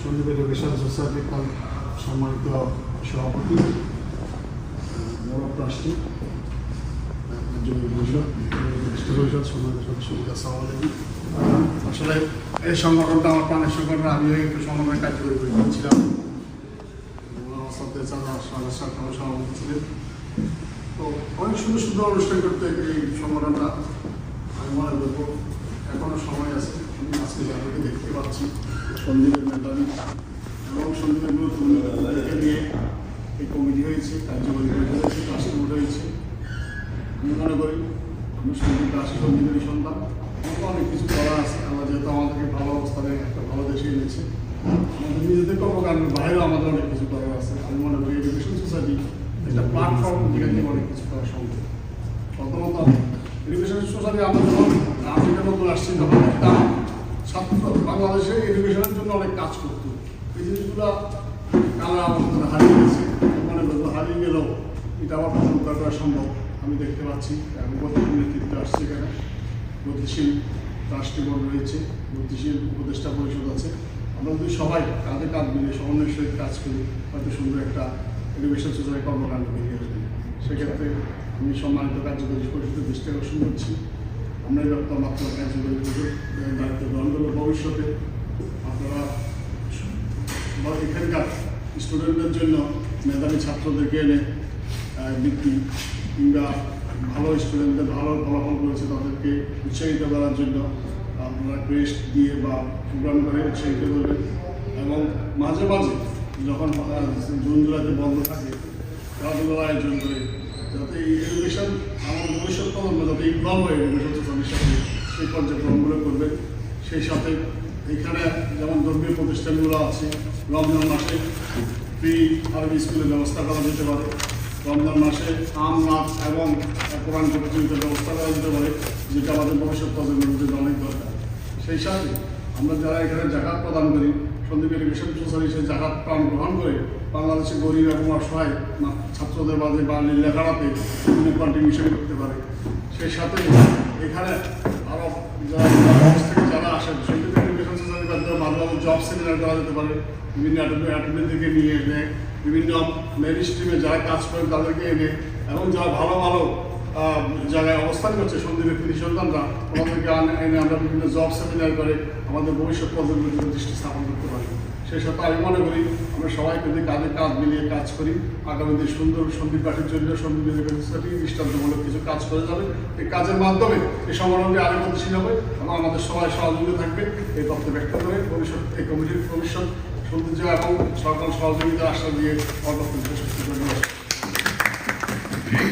সন্দীপ সম্মানিত সভাপতি ট্রাস্টি পরিষদ আসলে এই সংগঠনটা আমার প্রাণের সংগঠন, আমিও একটু সমন্বয় কার্যকরী করে দিচ্ছিলাম সভাপতি ছিলেন। তো অনেক সুন্দর সুন্দর অনুষ্ঠান করতে এই সংগঠনটা। আমি মনে করব এখনও সময় আছে। আমি আজকে যাদেরকে দেখতে পাচ্ছি, সন্দীপের মেধাবী এবং সন্দীপের নিয়ে এই কমিটি হয়েছে, কার্যকরী কমিটি হয়েছে রাষ্ট্রবোর্ড হয়েছে। আমি মনে করি, আমি সন্দীপ রাশি সন্দীপেরই সন্তান। আমাকে অনেক কিছু করা আছে। আল্লাহ যেহেতু আমাদেরকে ভালো অবস্থানে, একটা ভালো দেশে এনেছে। আমাদের নিজেদের কর্মকাণ্ডের বাইরেও আমাদের অনেক কিছু করার আছে। আমি মনে করি এডুকেশন সোসাইটি একটা প্ল্যাটফর্ম যেখান অনেক কিছু করা সম্ভব। সোসাইটি আমরা যখন আফ্রিকা নতুন আসছি তখন দেখতাম ছাত্র বাংলাদেশে এডুকেশনের জন্য অনেক কাজ করতো এই জিনিসগুলো কালা আমাদের হারিয়ে গেছে? আমি মনে হারিয়ে গেলেও এটা আবার পুনরুদ্ধার করা সম্ভব। আমি দেখতে পাচ্ছি গতিশীল নেতৃত্ব আসছে এখানে। গতিশীল রাষ্ট্রীয় রয়েছে গতিশীল উপদেষ্টা পরিষদ আছে। আমরা যদি সবাই কাঁধে কাঁধ মিলে সমন্বয়ের সহিত কাজ করি, হয়তো সুন্দর একটা এডুকেশন সোসাইটি কর্মকাণ্ড বেরিয়ে আসবে। সেক্ষেত্রে আমি সম্মানিত কার্যকরী পরিষদের দৃষ্টি আকর্ষণ করছি। আমরা এবার আপনার কার্যকরী পরিষদ দায়িত্ব গ্রহণ করব ভবিষ্যতে। আপনারা এখানকার স্টুডেন্টদের জন্য মেধাবী ছাত্রদেরকে এনে বৃত্তি কিংবা ভালো স্টুডেন্টদের ভালো ফলাফল করেছে তাদেরকে উৎসাহিত করার জন্য আপনারা ক্রেস্ট দিয়ে বা প্রোগ্রাম করে উৎসাহিত করবেন। এবং মাঝে মাঝে যখন জুন, জুলাইতে বন্ধ থাকে, খেলাধুলার আয়োজন করে যাতে এই এডুকেশন আমার ভবিষ্যৎ প্রজন্ম, যাতে ইনভলভ হয় এডুকেশন সাথে, সেই কার্যক্রমগুলো করবে। সেই সাথে এখানে যেমন ধর্মীয় প্রতিষ্ঠানগুলো আছে, রমজান মাসে ফ্রি আরবি স্কুলের ব্যবস্থা করা যেতে পারে। রমজান মাসে আম নাচ এবং কোরআন প্রতিযোগিতার ব্যবস্থা করা যেতে পারে, যেটা আমাদের ভবিষ্যৎ প্রজন্মের জন্য অনেক দরকার। সেই সাথে আমরা যারা এখানে জাকাত প্রদান করি, সন্দীপ এডুকেশন সোসাইটি সেই জাকাত প্রাণ গ্রহণ করে বাংলাদেশে গরিব এবং অসহায় ছাত্রদের মাঝে বা লেখাড়াতে বিভিন্ন কন্ট্রিবিউশন করতে পারে। সেই সাথে এখানে আরও যারা থেকে আসেন সন্দীপ এডুকেশন মাঝে মাঝে জব সেমিনার করা যেতে পারে, বিভিন্ন অ্যাটেন্ডেন্টদেরকে নিয়ে এনে, বিভিন্ন মেন স্ট্রিমে যারা কাজ করেন তাদেরকে এনে, এবং যারা ভালো ভালো জায়গায় অবস্থান করছে সন্দীপের কৃতি সন্তানরা। ওনাদেরকে এনে আমরা বিভিন্ন জব সেমিনার করে আমাদের ভবিষ্যৎ প্রজন্মের জন্য দৃষ্টি স্থাপন করতে পারি। সেই সাথে আমি মনে করি আমরা সবাই যদি কাঁধে কাজ মিলিয়ে কাজ করি। আগামী দিন সুন্দর সন্দীপ পাঠের জন্য সন্দীপ দৃষ্টান্তমূলক কিছু কাজ করে যাবে। এই কাজের মাধ্যমে এই সংগঠনটি আরও গতিশীল হবে। এবং আমাদের সবাই সহযোগিতা থাকবে। এই তথ্য ব্যক্ত করে ভবিষ্যৎ এই কমিটির ভবিষ্যৎ সৌন্দর্য এবং সকল সহযোগিতা আশ্বাস দিয়ে করে